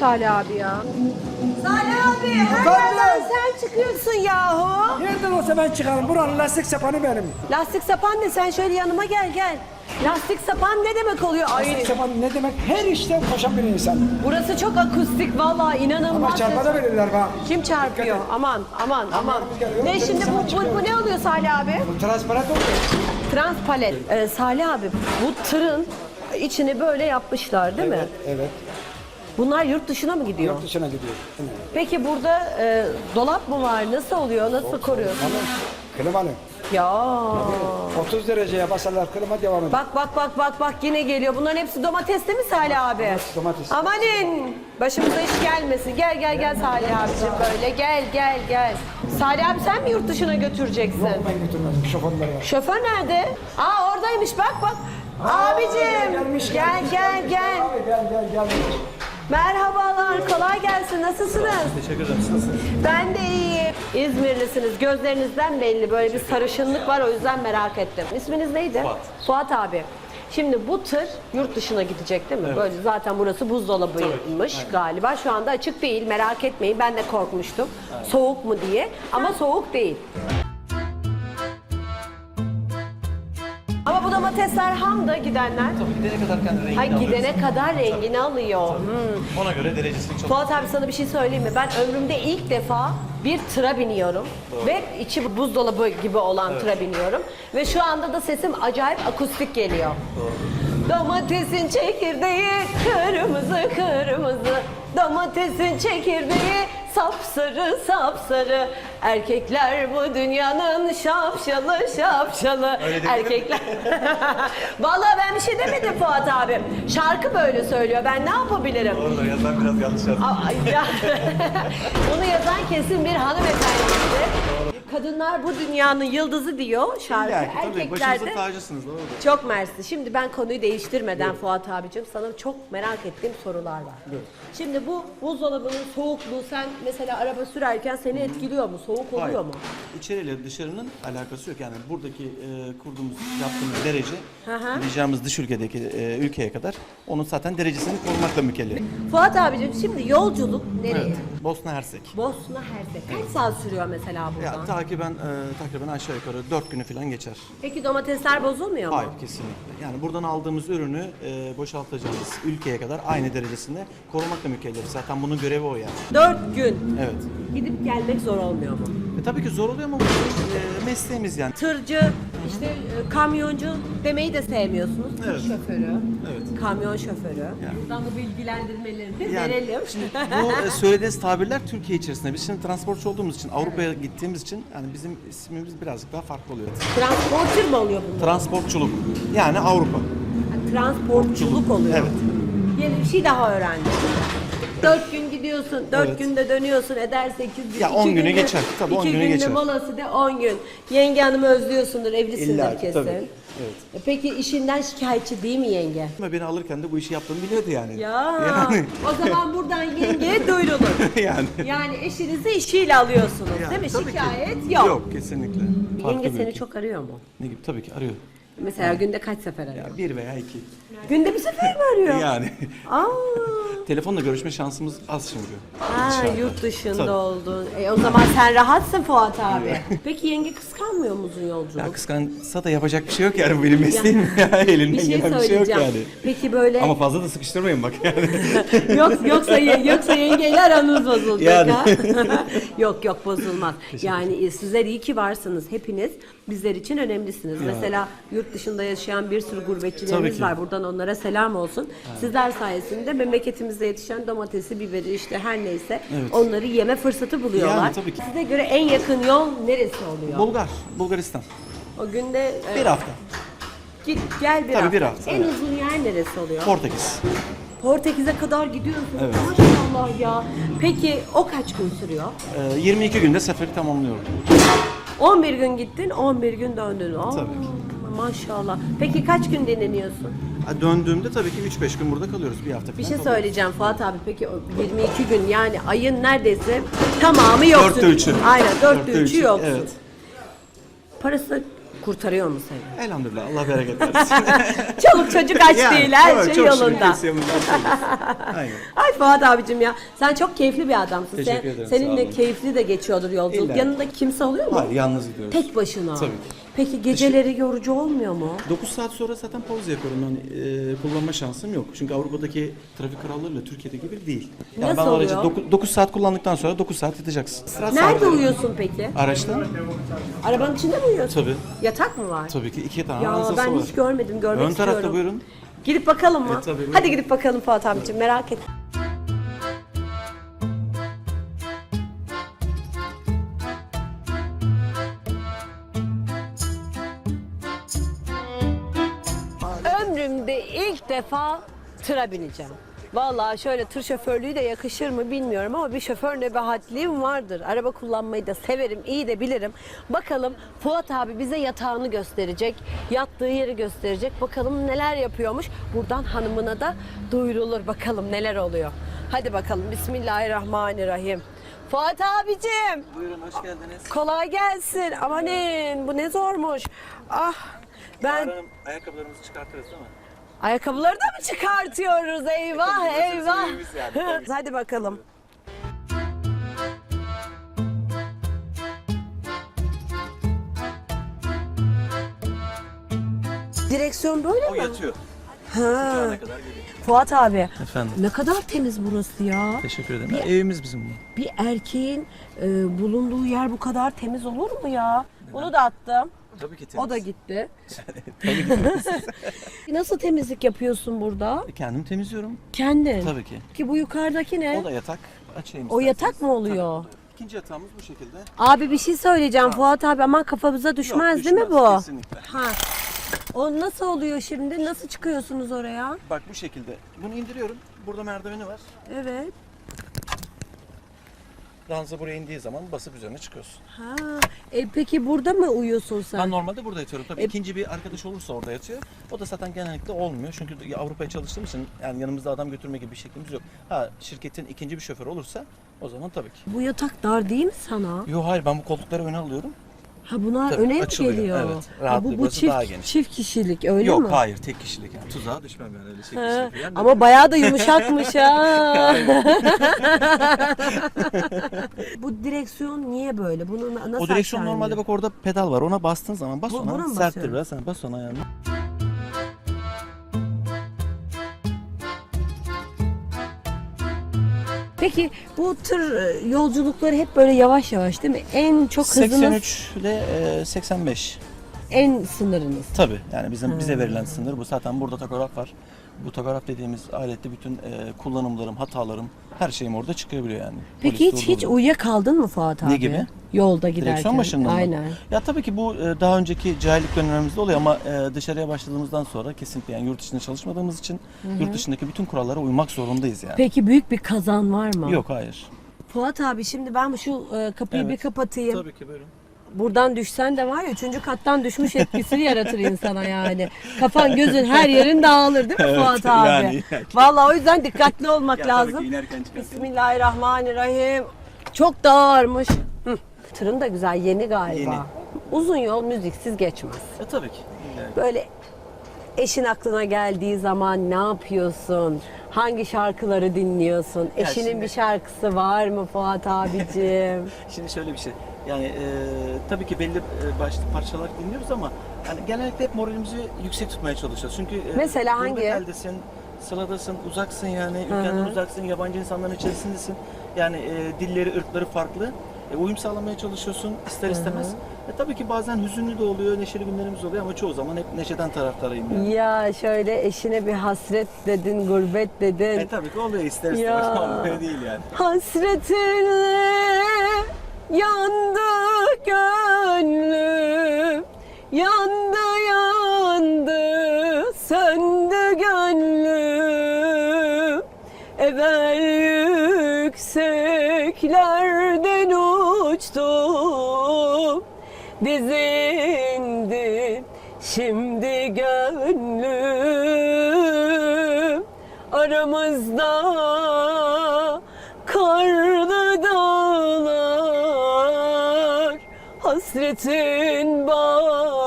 Salih abi ya. Salih abi her yerden sen çıkıyorsun yahu. Nereden olsa ben çıkarım. Buranın lastik sapanı benim. Lastik sapan ne? Sen şöyle yanıma gel gel. Lastik sapan ne demek oluyor? Lastik Ay, sapanı ne demek? Her işten koşan bir insan. burası çok akustik vallahi inanılmaz. Ama çarpana verirler bana. Kim çarpıyor? Aman aman aman. geliyor. Ne şimdi bu, bu, bu ne oluyor Salih abi? Bu transparan oluyor. Transpalet. Ee, Salih abi bu tırın içini böyle yapmışlar değil mi? Evet. Bunlar yurt dışına mı gidiyor? Yurt dışına gidiyor. Evet. Peki burada e, dolap mı var? Nasıl oluyor? Nasıl koruyorsun? Ama klimalı. Ya. 30 dereceye basarlar klima devam ediyor. Bak bak bak bak bak yine geliyor. Bunların hepsi domates değil mi Salih abi? domates. Amanin. Başımıza iş gelmesin. Gel gel gel Salih abicim böyle. Gel gel gel. Salih abi sen mi yurt dışına götüreceksin? Ben götürmezdim şoförler var. Şoför nerede? Aa oradaymış bak bak. Abicim gelmiş, gel gelmiş, gel gelmiş. gel. Abi gel gel gel. Merhabalar kolay gelsin nasılsınız? Teşekkür ederim. Nasılsınız? Ben de iyiyim. İzmirlisiniz. Gözlerinizden belli. Böyle bir sarışınlık var o yüzden merak ettim. İsminiz neydi? Fuat. Fuat abi. Şimdi bu tır yurt dışına gidecek değil mi? Böyle zaten burası buzdolabıymış galiba. Şu anda açık değil. Merak etmeyin. Ben de korkmuştum. Soğuk mu diye. Ama soğuk değil. Domatesler ham da gidenler. Tabii gidene kadar kendi rengini Ay alıyoruz. gidene kadar rengini alıyor. Hmm. Ona göre derecesini çok... Fuat abi sana bir şey söyleyeyim mi? Ben ömrümde ilk defa bir tıra biniyorum ve içi buzdolabı gibi olan tıra biniyorum ve şu anda da sesim acayip akustik geliyor. Domatesin çekirdeği kırmızı kırmızı Domatesin çekirdeği sapsarı sapsarı Erkekler bu dünyanın şapşalı şapşalı Öyle değil mi? Erkekler Vallahi ben bir şey demedim Fuat abi Şarkı böyle söylüyor ben ne yapabilirim Orada yazan biraz yanlış yazdım. Ay, ya. Bunu yazan kesin bir hanımefendiydi. Kadınlar bu dünyanın yıldızı diyor şarkı. Ki tabii de tacısınız doğru. çok mersi. Şimdi ben konuyu değiştirmeden Fuat abicim sana çok merak ettiğim sorular var. Şimdi bu buzdolabının soğukluğu sen mesela araba sürerken seni etkiliyor mu? Soğuk oluyor Hayır. mu? İçeriyle dışarının alakası yok. Yani buradaki e, kurduğumuz, yaptığımız derece Hı hı. diyeceğimiz dış ülkedeki e, ülkeye kadar onun zaten derecesini korumakla mükellef. Fuat abicim şimdi yolculuk nereye? Evet. Bosna Hersek. Bosna Hersek. Kaç saat sürüyor mesela buradan? Ya takiben e, takriben aşağı yukarı 4 günü falan geçer. Peki domatesler bozulmuyor mu? Hayır kesinlikle. Yani buradan aldığımız ürünü e, boşaltacağımız ülkeye kadar aynı derecesinde korumakla mükellef. Zaten bunun görevi o yani. Dört gün. Evet. Gidip gelmek zor olmuyor mu? E, tabii ki zor oluyor ama bu mesleğimiz yani. Tırcı, işte e, kamyoncu demeyi de sevmiyorsunuz. Tır Evet. şoförü, Evet. kamyon şoförü. Yani. Buradan bu bilgilendirmelerini de Yani verelim. Bu e, söylediğiniz tabirler Türkiye içerisinde. Biz şimdi transportçu olduğumuz için, Avrupa'ya gittiğimiz için yani bizim ismimiz birazcık daha farklı oluyor. Transporter mı oluyor bunlar? Transportçuluk. Yani Avrupa. Yani transportçuluk oluyor. Evet. Yeni bir şey daha öğrendim. Dört gün gidiyorsun, dört Evet. günde dönüyorsun, eder sekiz gün. Ya iki on günü günde- geçer, tabii on iki günü günde geçer. molası de on gün. Yenge hanımı özlüyorsundur, evlisindir İlla ki, kesin. tabii. Evet. E Peki işinden şikayetçi değil mi yenge? Ama beni alırken de bu işi yaptığımı biliyordu yani. Ya Yani, o zaman buradan yengeye duyurulur. yani. Yani eşinizi işiyle alıyorsunuz Yani değil mi? tabii ki. Şikayet yok. Yok kesinlikle. Farklı Yenge bir seni ülke. çok arıyor mu? Ne gibi? Tabii ki arıyor. Mesela günde kaç sefer arıyor? Ya bir veya iki. Günde bir sefer mi arıyor? Yani. Aa, Telefonla görüşme şansımız az şimdi. ha, Dışarıda. yurt dışında Tabii. oldun. E, o zaman sen rahatsın Fuat abi. Peki yenge kıskanmıyor mu uzun yolculuk? Ya kıskansa da yapacak bir şey yok yani bu benim mesleğim ya. Elinden bir şey gelen bir şey yok söyleyeceğim. yani. Peki böyle Ama fazla da sıkıştırmayın bak yani. yok yoksa ye- yoksa yengeyle aranız bozulacak Yani. ha? yok yok bozulmaz. Yani e, sizler iyi ki varsınız. Hepiniz bizler için önemlisiniz. Mesela yurt dışında yaşayan bir sürü gurbetçilerimiz var. Buradan onlara selam olsun. Sizler sayesinde memleketimizde yetişen domatesi, biberi işte her neyse Evet. onları yeme fırsatı buluyorlar. Yani tabii ki. Size göre en yakın yol neresi oluyor? Bulgar, Bulgaristan. o günde e, Bir hafta. git gel bir Tabii hafta. bir hafta, En evet. uzun yer neresi oluyor? Portekiz. Portekiz'e kadar gidiyorsun. Evet. Maşallah ya. Peki o kaç gün sürüyor? Ee, 22 günde seferi tamamlıyorum. 11 gün gittin, 11 gün döndün. Aa, Tabii. Maşallah. Peki kaç gün dinleniyorsun? Ha, Döndüğümde tabii ki 3-5 gün burada kalıyoruz. Bir hafta Bir falan şey kalıyoruz. söyleyeceğim Fuat abi. Peki o 22 gün yani ayın neredeyse tamamı yoksun. Dörtte üçü. Aynen dörtte Dörtte üçü üçü, yoksun. evet. Parası kurtarıyor mu seni? Elhamdülillah Allah bereket versin. Çoluk çocuk aç değil her şey çok şükür yolunda. Aynen. Ay Fuat abicim ya sen çok keyifli bir adamsın. Teşekkür Sen- ederim, sağ Seninle olun. keyifli de geçiyordur yolculuk. İlla. Yanında kimse oluyor mu? Hayır yalnız gidiyoruz. Tek başına. Tabii ki. Peki geceleri yorucu olmuyor mu? 9 saat sonra zaten pauza yapıyorum. Yani e, kullanma şansım yok. Çünkü Avrupa'daki trafik kurallarıyla Türkiye'deki gibi değil. Yani Nasıl ben aracı oluyor? 9, saat kullandıktan sonra 9 saat yatacaksın. Sıra Nerede saatleri. uyuyorsun peki? Araçta? Arabanın içinde mi uyuyorsun? Tabii. Yatak mı var? Tabii ki iki tane Ya arızası ben var. hiç görmedim, görmek Ön istiyorum. tarafta buyurun. Gidip bakalım mı? E, tabii, buyurun. Hadi gidip bakalım Fuat abicim merak et. Defa tıra bineceğim. Vallahi şöyle tır şoförlüğü de yakışır mı bilmiyorum ama bir şoför nebahatliğim vardır. Araba kullanmayı da severim, iyi de bilirim. Bakalım Fuat abi bize yatağını gösterecek, yattığı yeri gösterecek. Bakalım neler yapıyormuş. Buradan hanımına da duyurulur bakalım neler oluyor. Hadi bakalım Bismillahirrahmanirrahim. Fuat abicim Buyurun hoş geldiniz. kolay gelsin. Amanin bu ne zormuş. Ah ben ayakkabılarımızı çıkartırız değil mi? Ayakkabıları da mı çıkartıyoruz? Eyvah eyvah. yani. Hadi bakalım. Direksiyon böyle O mi? yatıyor. Ha. Ne kadar geliyor. Fuat abi. Efendim. Ne kadar temiz burası ya. Teşekkür ederim. Evimiz bizim bu. Bir erkeğin e, bulunduğu yer bu kadar temiz olur mu ya? Bunu da attım. Tabii ki O da gitti. Tabii ki. Nasıl temizlik yapıyorsun burada? Kendim temizliyorum. Kendin. Tabii ki. Ki bu yukarıdaki ne? O da yatak. Açayım O isterseniz. yatak mı oluyor? İkinci yatağımız bu şekilde. Abi bir şey söyleyeceğim Fuat abi aman kafamıza düşmez, Yok, değil mi bu? Kesinlikle. Ha. O nasıl oluyor şimdi? Nasıl çıkıyorsunuz oraya? Bak bu şekilde. Bunu indiriyorum. Burada merdiveni var. Evet. Ranza buraya indiği zaman basıp üzerine çıkıyorsun. Ha. E peki burada mı uyuyorsun sen? Ben normalde burada yatıyorum. Tabii E- ikinci bir arkadaş olursa orada yatıyor. O da zaten genellikle olmuyor. Çünkü Avrupa'ya çalıştığım için yani yanımızda adam götürme gibi bir şeklimiz yok. Ha şirketin ikinci bir şoför olursa o zaman tabii ki. Bu yatak dar değil mi sana? Yok hayır ben bu koltukları öne alıyorum. Ha bunlar Tabii, öne mi açılıyor, geliyor? evet. ha, bu bu burası çift daha geniş. çift kişilik öyle Yok mi? hayır tek kişilik yani. Tuzağa düşmem yani öyle şey Ha, kişilik falan. Ama bayağı da yumuşakmış ha. bu direksiyon niye böyle? Bunu na- nasıl O direksiyon normalde bak orada pedal var. Ona bastığın zaman bas Bu- buna ona mı serttir basıyorum? biraz. Sen bas ona yani. Peki bu tır e, yolculukları hep böyle yavaş yavaş değil mi? En çok hızınız 83 ile e, 85. en sınırınız. Tabii yani bizim bize verilen sınır bu. Zaten burada takograf var. Bu takograf dediğimiz alette bütün e, kullanımlarım, hatalarım, her şeyim orada çıkabiliyor yani. Peki Polis hiç hiç durduruyor. uyuyakaldın mı Fuat abi? Ne gibi? Yolda giderken. Direksiyon başında mı? Aynen. Ya tabii ki bu e, daha önceki cahillik dönemimizde oluyor ama e, dışarıya başladığımızdan sonra kesinlikle yani yurt dışında çalışmadığımız için yurt dışındaki bütün kurallara uymak zorundayız yani. Peki büyük bir kazan var mı? Yok hayır. Fuat abi şimdi ben şu e, kapıyı Evet. bir kapatayım. Tabii ki buyurun. Buradan düşsen de var ya üçüncü kattan düşmüş etkisini yaratır insana yani. Kafan gözün her yerin dağılır değil mi Evet, Fuat abi? yani. Vallahi o yüzden dikkatli olmak lazım. Bismillahirrahmanirrahim. Çok da ağırmış. Hı. Tırın da güzel yeni galiba. Yeni. Uzun yol müziksiz geçmez. E tabii ki. Yani. Böyle eşin aklına geldiği zaman ne yapıyorsun? Hangi şarkıları dinliyorsun? Ya Eşinin şimdi- bir şarkısı var mı Fuat abicim? Şimdi şöyle bir şey. Yani e, tabii ki belli e, başlı parçalar dinliyoruz ama hani genellikle hep moralimizi yüksek tutmaya çalışıyoruz. Çünkü e, Mesela hangi? eldesin, sıradasın, uzaksın yani, ülkenden uzaksın, yabancı insanların içerisindesin. Yani e, dilleri, ırkları farklı. E, uyum sağlamaya çalışıyorsun ister istemez. E, tabii ki bazen hüzünlü de oluyor, neşeli günlerimiz oluyor ama çoğu zaman hep neşeden taraftarıyım yani. ya şöyle eşine bir hasret dedin, gurbet dedin. E tabii ki oluyor ister istemez Ya. değil yani. Hasretinle yandı gönlüm Yandı yandı söndü gönlüm. Evvel yükseklerden uçtum Dizindi şimdi gönlüm. Aramızda hasretin bağrımda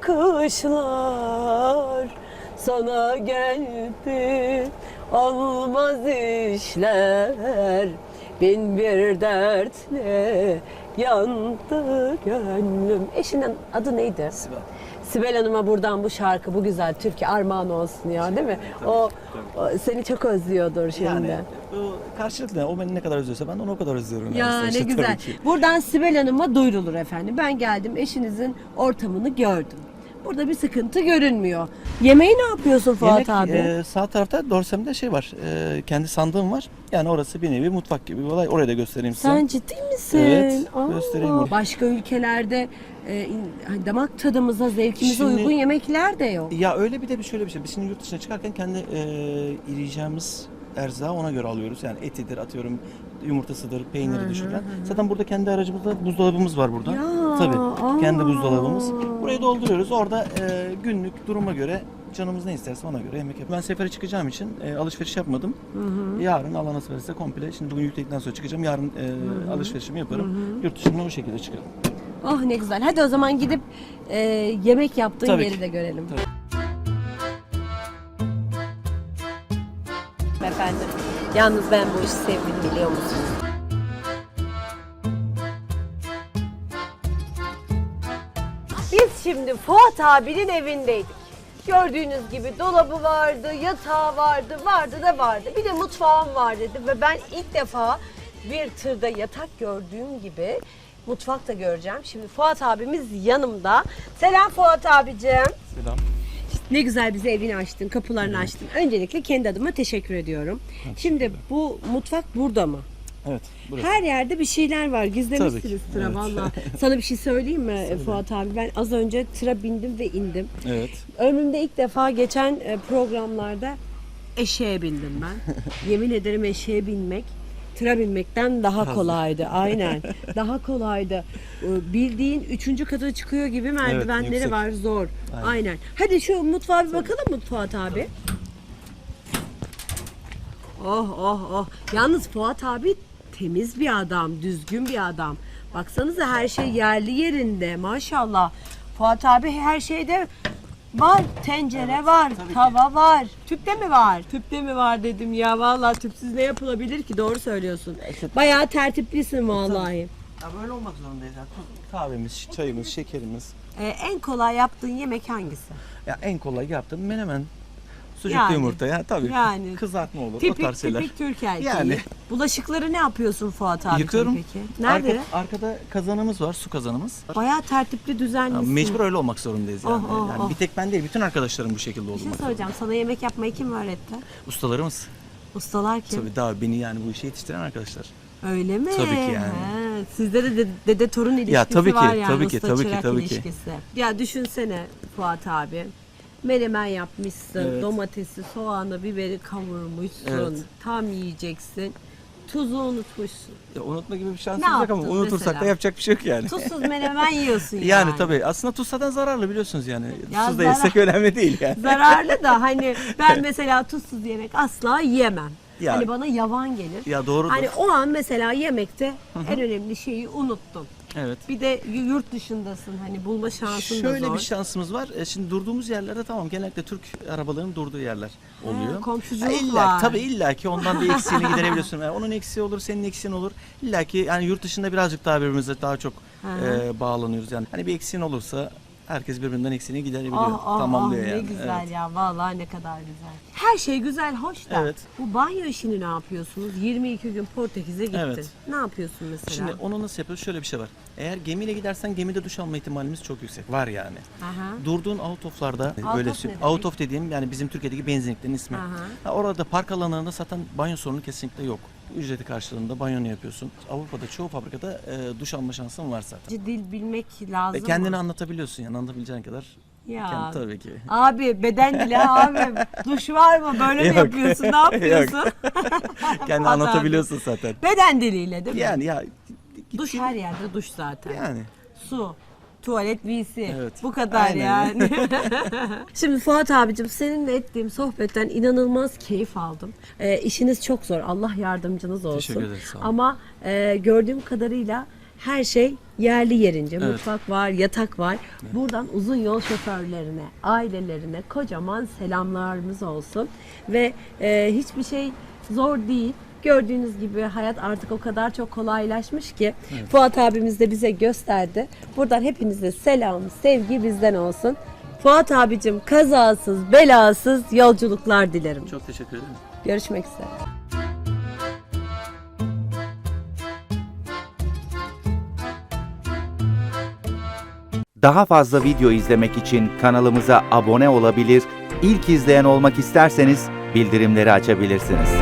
kışlar sana geldi almaz işler bin bir dertle yandı gönlüm. Eşinin adı neydi? Sibel. Sibel Hanım'a buradan bu şarkı, bu güzel türkü armağan olsun ya değil mi? Tabii, o, tabii. o seni çok özlüyordur şimdi. Yani o karşılıklı. O beni ne kadar özlüyorsa ben de onu o kadar özlüyorum. Ya ne sonuçta güzel. Buradan Sibel Hanım'a duyurulur efendim. Ben geldim eşinizin ortamını gördüm. Burada bir sıkıntı görünmüyor. Yemeği ne yapıyorsun Fuat Yemek, abi? e, sağ tarafta dorsemde şey var. e, kendi sandığım var. Yani orası bir nevi mutfak gibi bir olay. Oraya da göstereyim size. Sen ciddi misin? Evet, göstereyim onu. Başka ülkelerde e, in- hani damak tadımıza, zevkimize Şimdi- uygun yemekler de yok. Ya öyle bir de bir şöyle bir şey. Biz şimdi yurt dışına çıkarken kendi e, yiyeceğimiz erzağı ona göre alıyoruz. Yani etidir atıyorum yumurtasıdır, peyniri düşürülen. Zaten burada kendi aracımızda buzdolabımız var burada. Ya, Tabii. Kendi aa. buzdolabımız. Burayı dolduruyoruz. Orada e, günlük duruma göre canımız ne isterse ona göre yemek yapıyoruz. Ben sefere çıkacağım için e, alışveriş yapmadım. Yarın Allah nasip ederse komple şimdi bugün yükledikten sonra çıkacağım. Yarın e, alışverişimi yaparım. Yurt dışına o şekilde çıkarım. Oh ne güzel. Hadi o zaman gidip e, yemek yaptığın Tabii yeri ki. de görelim. Tabii. Efendim. Yalnız ben bu işi sevdim biliyor musunuz? Biz şimdi Fuat abinin evindeydik. Gördüğünüz gibi dolabı vardı, yatağı vardı, vardı da vardı. Bir de mutfağım var dedi ve ben ilk defa bir tırda yatak gördüğüm gibi mutfak da göreceğim. Şimdi Fuat abimiz yanımda. Selam Fuat abicim. Ne güzel bize evini açtın, kapılarını açtın. Öncelikle kendi adıma teşekkür ediyorum. Şimdi bu mutfak burada mı? Evet. Burası. Her yerde bir şeyler var. Gizlemişsiniz tıra evet. valla. Sana bir şey söyleyeyim mi Fuat abi? Ben az önce tıra bindim ve indim. Evet. Ömrümde ilk defa geçen e, programlarda eşeğe bindim ben. Yemin ederim eşeğe binmek tıra binmekten daha kolaydı. Aynen. Daha kolaydı. Bildiğin üçüncü kata çıkıyor gibi merdivenleri yüksek. var zor. Aynen. Aynen. Hadi şu mutfağa bir bakalım mı Fuat abi? Oh oh oh. Yalnız Fuat abi temiz bir adam, düzgün bir adam. Baksanıza her şey yerli yerinde maşallah. Fuat abi her şeyde var. Tencere var, tava var. Tüpte mi var? Tüpte mi var dedim ya. Vallahi tüpsüz ne yapılabilir ki? Doğru söylüyorsun. Bayağı tertiplisin vallahi. Ya böyle olmak zorundayız. Tuz- kahvemiz, çayımız, şekerimiz. Ee, en kolay yaptığın yemek hangisi? Ya en kolay yaptığım menemen. Sucuklu Yani. yumurta ya tabii. Yani. Kızartma olur o Tipik tarz şeyler. tipik Türk erkeği. Yani. Bulaşıkları ne yapıyorsun Fuat abi Yıkıyorum. peki? Nerede? Arka- arkada kazanımız var, su kazanımız. Bayağı tertipli Ya düzenlisin. mecbur öyle olmak zorundayız yani. Oh, oh, yani oh. bir tek ben değil, bütün arkadaşlarım bu şekilde Bir şey söyleyeceğim. Sana yemek yapmayı kim öğretti? Ustalarımız. Ustalar kim? Tabii daha beni yani bu işe yetiştiren arkadaşlar. Öyle mi? Tabii ki yani. Sizde de dede, dede torun ilişkisi tabii ki, var yani. tabii ki, tabii ki, tabii ki. ilişkisi. Ya düşünsene Fuat abi. Menemen yapmışsın. Evet. Domatesi, soğanı, biberi kavurmuşsun. Evet. Tam yiyeceksin. Tuzu unutmuşsun. Ya unutma gibi bir şansımız yok ama yaptın unutursak mesela? da yapacak bir şey yok yani. Tuzsuz menemen yiyorsun yani. yani tabii aslında tuz zaten zararlı biliyorsunuz yani. Ya Tuzsuz da zarar- yesek önemli değil yani. Zararlı da hani ben mesela tuzsuz yemek asla yemem. Ya- Hani bana yavan gelir. Ya doğrudur. Hani o an mesela yemekte en önemli şeyi unuttun. Evet. Bir de yurt dışındasın hani bulma şansın da Şöyle bir şansımız var. E, Şimdi durduğumuz yerlerde tamam genellikle Türk arabalarının durduğu yerler oluyor. komşuculuk illa, var. Tabii illa ki ondan bir eksiğini giderebiliyorsun. Yani onun eksiği olur, senin eksiğin olur. İlla ki yani yurt dışında birazcık daha birbirimize daha çok e, bağlanıyoruz. Yani hani bir eksiğin olursa herkes birbirinden eksiğini giderebiliyor. Ah ah tamamlıyor ah, yani. ne güzel Evet. ya vallahi ne kadar güzel. Her şey güzel hoş da Evet. bu banyo işini ne yapıyorsunuz? 22 gün Portekiz'e gittin. Evet. Ne yapıyorsun mesela? Şimdi onu nasıl yapıyoruz? Şöyle bir şey var. Eğer gemiyle gidersen gemide duş alma ihtimalimiz çok yüksek. Var yani. Aha. Durduğun out of'larda Out böyle of out of dediğim yani bizim Türkiye'deki benzinliklerin ismi. Aha. Ha, orada park alanlarında zaten banyo sorunu kesinlikle yok. Ücreti karşılığında banyonu yapıyorsun. Avrupa'da çoğu fabrikada e, duş alma şansın var zaten. Dil bilmek lazım. E, kendini mı? anlatabiliyorsun yani anlatabileceğin kadar. Ya. Kendi, tabii ki. Abi beden dili abi. Duş var mı? Böyle mi Yok. yapıyorsun? Ne yapıyorsun? Kendini anlatabiliyorsun zaten. Beden diliyle değil mi? Yani ya Duş her yerde duş zaten. yani Su, tuvalet, WC. Evet. Bu kadar Aynen. yani. Şimdi Fuat abicim seninle ettiğim sohbetten inanılmaz keyif aldım. Ee, işiniz çok zor. Allah yardımcınız olsun. Teşekkür ederiz, sağ olun. Ama e, gördüğüm kadarıyla Her şey yerli yerince. Mutfak var, yatak var. Buradan uzun yol şoförlerine, ailelerine kocaman selamlarımız olsun. Ve e, hiçbir şey zor değil. Gördüğünüz gibi hayat artık o kadar çok kolaylaşmış ki Fuat abimiz de bize gösterdi. Buradan hepinize selam, sevgi bizden olsun. Fuat abicim kazasız, belasız yolculuklar dilerim. Çok teşekkür ederim. Görüşmek üzere. Daha fazla video izlemek için kanalımıza abone olabilir, ilk izleyen olmak isterseniz bildirimleri açabilirsiniz.